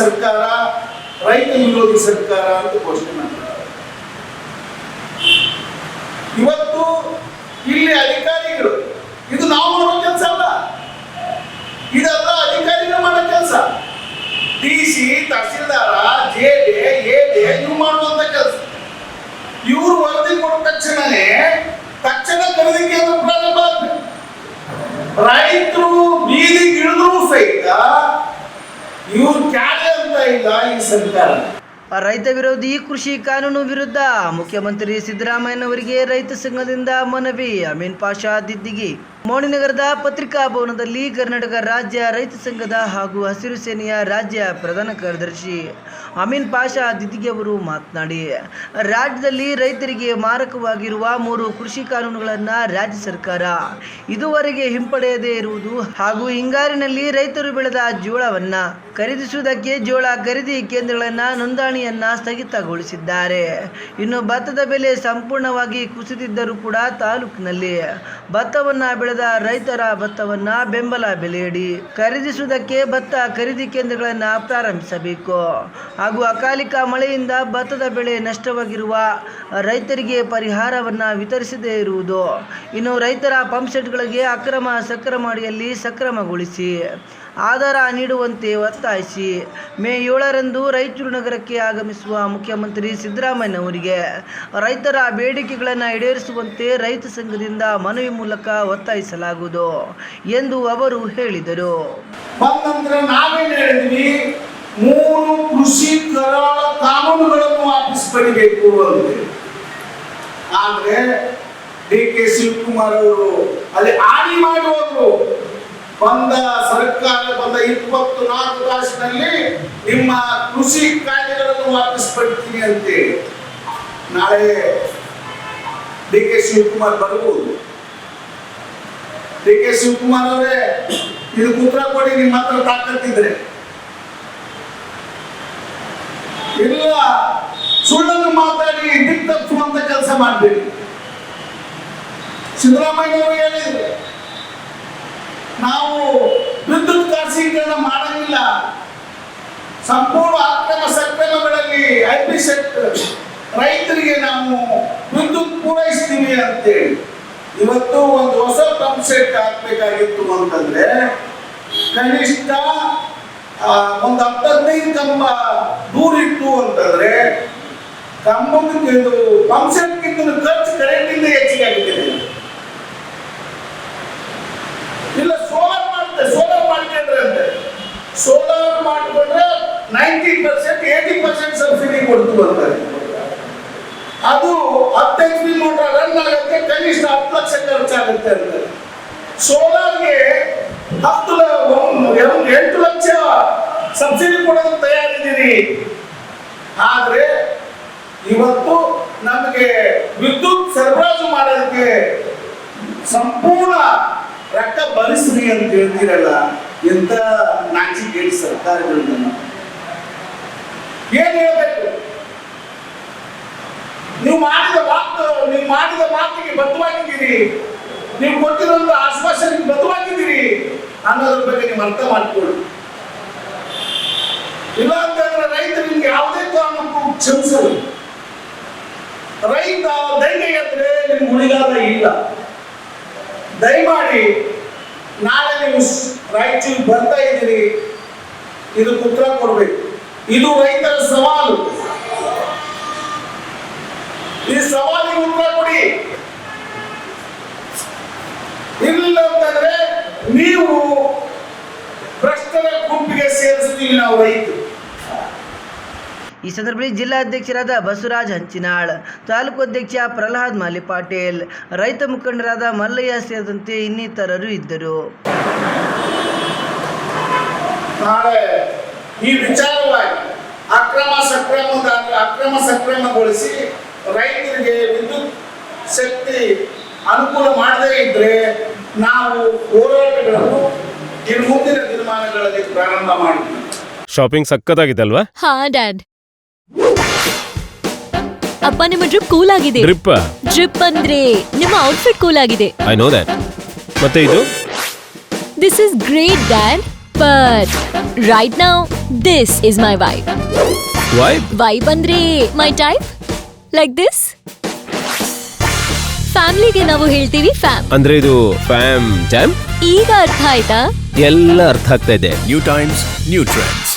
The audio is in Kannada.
ಸರ್ಕಾರ, ರೈತ ವಿರೋಧಿ ಸರ್ಕಾರ ಅಂತ ಘೋಷಣೆ ಮಾಡ್ತಾರೆ. ಇವತ್ತು ಇಲ್ಲಿ ಅಧಿಕಾರಿಗಳು, ಇದು ನಾವು ಮಾಡೋ ಕೆಲಸ ಅಲ್ಲ. ಇದೆಲ್ಲ ಅಧಿಕಾರಿಗಳು ಮಾಡೋ ಕೆಲಸ. D C, tahsildar, J D, A ಮಾಡುವಂತ ಕೆಲಸ. ಇವ್ರು ವರದಿ ಕೊಟ್ಟ ತಕ್ಷಣನೇ ತಕ್ಷಣ ಖರೀದಿ ಕೇಂದ್ರ ಪ್ರಾರಂಭ ಆಗ್ತದೆ ರೈತರು ಬೀದಿಗೆ ಇಳಿದ್ರು ಸಹಿತ ಇವ್ರು ಕ್ಯಾರೆ ರೈತ ವಿರೋಧಿ ಕೃಷಿ ಕಾನೂನು ವಿರುದ್ಧ ಮುಖ್ಯಮಂತ್ರಿ ಸಿದ್ದರಾಮಯ್ಯನವರಿಗೆ ರೈತ ಸಂಘದಿಂದ ಮನವಿ. ಅಮೀನ್ ಪಾಷಾ ದಿದ್ದಿಗಿ. ಮೌಣಿನಗರದ ಪತ್ರಿಕಾ ಭವನದಲ್ಲಿ ಕರ್ನಾಟಕ ರಾಜ್ಯ ರೈತ ಸಂಘದ ಹಾಗೂ ಹಸಿರು ಸೇನೆಯ ರಾಜ್ಯ ಪ್ರಧಾನ ಕಾರ್ಯದರ್ಶಿ ಅಮೀನ್ ಪಾಷಾ ದಿದ್ದಿಗಿ ಅವರು ಮಾತನಾಡಿ, ರಾಜ್ಯದಲ್ಲಿ ರೈತರಿಗೆ ಮಾರಕವಾಗಿರುವ ಮೂರು ಕೃಷಿ ಕಾನೂನುಗಳನ್ನು ರಾಜ್ಯ ಸರ್ಕಾರ ಇದುವರೆಗೆ ಹಿಂಪಡೆಯದೇ ಇರುವುದು ಹಾಗೂ ಹಿಂಗಾರಿನಲ್ಲಿ ರೈತರು ಬೆಳೆದ ಜೋಳವನ್ನ ಖರೀದಿಸುವುದಕ್ಕೆ ಜೋಳ ಖರೀದಿ ಕೇಂದ್ರಗಳನ್ನು ನೋಂದಣಿಯನ್ನು ಸ್ಥಗಿತಗೊಳಿಸಿದ್ದಾರೆ. ಇನ್ನು ಭತ್ತದ ಬೆಲೆ ಸಂಪೂರ್ಣವಾಗಿ ಕುಸಿದಿದ್ದರೂ ಕೂಡ ತಾಲೂಕಿನಲ್ಲಿ ಭತ್ತವನ್ನು ಬೆಳೆದ ರೈತರ ಭತ್ತವನ್ನು ಬೆಂಬಲ ಬೆಲೆಯಡಿ ಖರೀದಿಸುವುದಕ್ಕೆ ಭತ್ತ ಖರೀದಿ ಕೇಂದ್ರಗಳನ್ನು ಪ್ರಾರಂಭಿಸಬೇಕು. ಹಾಗೂ ಅಕಾಲಿಕ ಮಳೆಯಿಂದ ಭತ್ತದ ಬೆಳೆ ನಷ್ಟವಾಗಿರುವ ರೈತರಿಗೆ ಪರಿಹಾರವನ್ನ ವಿತರಿಸದೇ ಇರುವುದು. ಇನ್ನು ರೈತರ ಪಂಪ್ ಸೆಟ್ಗಳಿಗೆ ಅಕ್ರಮ ಸಕ್ರಮ ಅಡಿಯಲ್ಲಿ ಸಕ್ರಮಗೊಳಿಸಿ. ಆಧಾರ ನೀಡುವಂತೆ ಒತ್ತಾಯಿಸಿ ಮೇ ಏಳರಂದು ರಾಯಚೂರು ನಗರಕ್ಕೆ ಆಗಮಿಸುವ ಮುಖ್ಯಮಂತ್ರಿ ಸಿದ್ದರಾಮಯ್ಯನವರಿಗೆ ರೈತರ ಬೇಡಿಕೆಗಳನ್ನು ಈಡೇರಿಸುವಂತೆ ರೈತ ಸಂಘದಿಂದ ಮನವಿ ಮೂಲಕ ಒತ್ತಾಯಿಸಲಾಗುವುದು ಎಂದು ಅವರು ಹೇಳಿದರು. ಮೂರು ಕೃಷಿ ಕರಾಳ ಕಾನೂನುಗಳನ್ನು ವಾಪಸ್ ಪಡಿಬೇಕು ಅಂತ. ಆದ್ರೆ ಡಿ ಕೆ ಶಿವಕುಮಾರ್ ಅವರು ಅಲ್ಲಿ ಆಣಿ ಮಾಡಿ ಹೋದ್ರು. ಬಂದ ಸರ್ಕಾರ ಬಂದ ಇಪ್ಪತ್ತು ನಾಲ್ಕು ತಾಸಿನಲ್ಲಿ ನಿಮ್ಮ ಕೃಷಿ ಕಾಯ್ದೆಗಳನ್ನು ವಾಪಸ್ ಪಡಿತೀನಿ ಅಂತೇಳಿ. ನಾಳೆ ಡಿ ಕೆ ಶಿವಕುಮಾರ್ ಬರ್ಬೋದು. ಡಿ ಕೆ ಶಿವಕುಮಾರ್ ಅವರೇ, ಇದು ಉತ್ತರ ಕೊಡಿ, ನಿಮ್ಮ ಹತ್ರ ತಾಕತ್ತಿದ್ರೆ ಇಲ್ಲ, ಸುಳ್ಳನ್ನು ಮಾತಾಡಿ ದಿಕ್ಕ ತಪ್ಪುವಂತ ಕೆಲಸ ಮಾಡಬೇಡಿ. ಸಿದ್ದರಾಮಯ್ಯ ಅವರು ಹೇಳಿದ್ರು. ನಾವು ವಿದ್ಯುತ್ ಖಾಸಗೀಕರಣ ಮಾಡಂಗಿಲ್ಲ. ಸಂಪೂರ್ಣ ಅಕ್ರಮ ಸಕ್ರಮಗಳಲ್ಲಿ ಐ ಪಿ ಸೆಟ್ ರೈತರಿಗೆ ನಾವು ವಿದ್ಯುತ್ ಪೂರೈಸ್ತೀವಿ ಅಂತೇಳಿ. ಇವತ್ತು ಒಂದು ಹೊಸ ಪಂಪ್ ಸೆಟ್ ಹಾಕ್ಬೇಕಾಗಿತ್ತು ಅಂತಂದ್ರೆ ಕನಿಷ್ಠ ಒಂದು ಹತ್ತದೈದು ಕಂಬ ದೂರ ಇತ್ತು ಅಂತಂದ್ರೆ ಕಂಬಕ್ಕೆ ಪಂಪ್ ಸೆಟ್ಗಿಂತ ಖರ್ಚು ಕರೆಂಟಿಂದ ಹೆಚ್ಚಿಗೆ ಆಗಿದೆ. Ninety percent, eighty percent subsidy ಕೊಡ್ತು ಅಂತಾರೆ ಅದು ಹತ್ತು ಎಚ್ ಪಿ ಮೋಟರ್ ರನ್ ಆಗುತ್ತೆ, ಕನಿಷ್ಠ ಹತ್ತು ಲಕ್ಷ ಖರ್ಚಾಗುತ್ತೆ ಅಂತ ಸೋಲಾರ್ಗೆ ಹತ್ತು ಎಂಟು ಲಕ್ಷ ಸಬ್ಸಿಡಿ ಕೊಡೋದಕ್ಕೆ ತಯಾರಿದ್ದೀರಿ. ಆದರೆ ಇವತ್ತು ನಮಗೆ ವಿದ್ಯುತ್ ಸರಬರಾಜು ಮಾಡೋದಕ್ಕೆ ಸಂಪೂರ್ಣ ರೊಕ್ಕ ಭರಿಸ್ರಿ ಅಂತ ಹೇಳ್ತೀರಲ್ಲ ಎಂತ ನಾಚಿಕೆಟ್ ಸರ್ಕಾರಗಳನ್ನ ಏನ್ ಹೇಳಬೇಕು? ನೀವು ಮಾಡಿದ ಮಾತು, ನೀವು ಮಾಡಿದ ಮಾತಿಗೆ ಬದ್ಧವಾಗಿದ್ದೀರಿ. ನೀವು ಕೊಟ್ಟಿರುವಂತ ಆಶ್ವಾಸನೆಗೆ ಬದ್ಧವಾಗಿದ್ದೀರಿ. ಅನ್ನೋದ್ರ ಬಗ್ಗೆ ನೀವು ಅರ್ಥ ಮಾಡಿಕೊಳ್ಳಿ. ಇಲ್ಲ ಅಂತಂದ್ರೆ ರೈತ ನಿಮ್ಗೆ ಯಾವುದೇ ಕಾರಣಕ್ಕೂ ಕ್ಷಮಿಸಲು ರೈತ ದಂಗೆ ಎದ್ರೆ ನಿಮ್ಗೆ ಉಳಿಗಾಲ ಇಲ್ಲ. ದಯಮಾಡಿ ನಾಳೆ ನೀವು ರಾಯಚೂರು ಬರ್ತಾ ಇದ್ದೀರಿ. ಇದಕ್ಕೆ ಉತ್ತರ ಕೊಡ್ಬೇಕು. ಇದು ರೈತರ ಸವಾಲು. ಈ ಸವಾಲಿಗೆ ಉತ್ತರ ಕೊಡಿ. ಇಲ್ಲ ಅಂತಂದ್ರೆ ನೀವು ಭ್ರಷ್ಟರ ಗುಂಪಿಗೆ ಸೇರಿಸ್ತೀವಿ ನಾವು ರೈತರು. ಈ ಸಂದರ್ಭದಲ್ಲಿ ಜಿಲ್ಲಾಧ್ಯಕ್ಷರಾದ ಬಸವರಾಜ್ ಹಂಚಿನಾಳ್ ತಾಲೂಕು ಅಧ್ಯಕ್ಷ ಪ್ರಹ್ಲಾದ್ ಮಾಲಿ ಪಾಟೀಲ್ ರೈತ ಮುಖಂಡರಾದ ಮಲ್ಲಯ್ಯ ಸೇರಿದಂತೆ ಇನ್ನಿತರರು ಇದ್ದರು. ಈ ವಿಚಾರವಾಗಿ ಅಕ್ರಮ ಸಕ್ರಮದ ಅಕ್ರಮ ಸಕ್ರಮಗೊಳಿಸಿ ರೈತರಿಗೆ ವಿದ್ಯುತ್ ಶಕ್ತಿ ಅನುಕೂಲ ಮಾಡದೇ ಇದ್ರೆ ನಾವು ಹೋರಾಟಗಳನ್ನು ಇನ್ನು ಮುಂದಿನ ದಿನಮಾನಗಳಲ್ಲಿ ಪ್ರಾರಂಭ ಮಾಡಿದ್ವಿ ಶಾಪಿಂಗ್ ಸಕ್ಕತ್ತಾಗಿದೆ ಅಲ್ವಾ ಹಾ ಡ್ಯಾಡ್ ಅಪ್ಪ ನಿಮ್ಮ ಡ್ರಿಪ್ ಕೂಲ್ ಆಗಿದೆ. ಡ್ರಿಪ್ ಡ್ರಿಪ್ ಅಂದ್ರೆ ನಿಮ್ಮ ಔಟ್ಫಿಟ್ ಕೂಲ್ ಆಗಿದೆ. ಐ ನೋ ದಟ್ ಮತ್ತೆ ಇದು? This is great dad but right now this is my wife vibe vibe ಅಂದ್ರೆ ಮೈ ಟೈಪ್ ಲೈಕ್ ದಿಸ್ ಫ್ಯಾಮಿಲಿಗೆ ನಾವು ಹೇಳ್ತೀವಿ ಫ್ಯಾಮ್ ಅಂದ್ರೆ ಇದು ಫ್ಯಾಮ್ ಜಾಮ್ ಈಗ ಅರ್ಥ ಆಯ್ತಾ? ಎಲ್ಲ ಅರ್ಥ ಆಗ್ತಾ ಇದೆ. New times new Trends.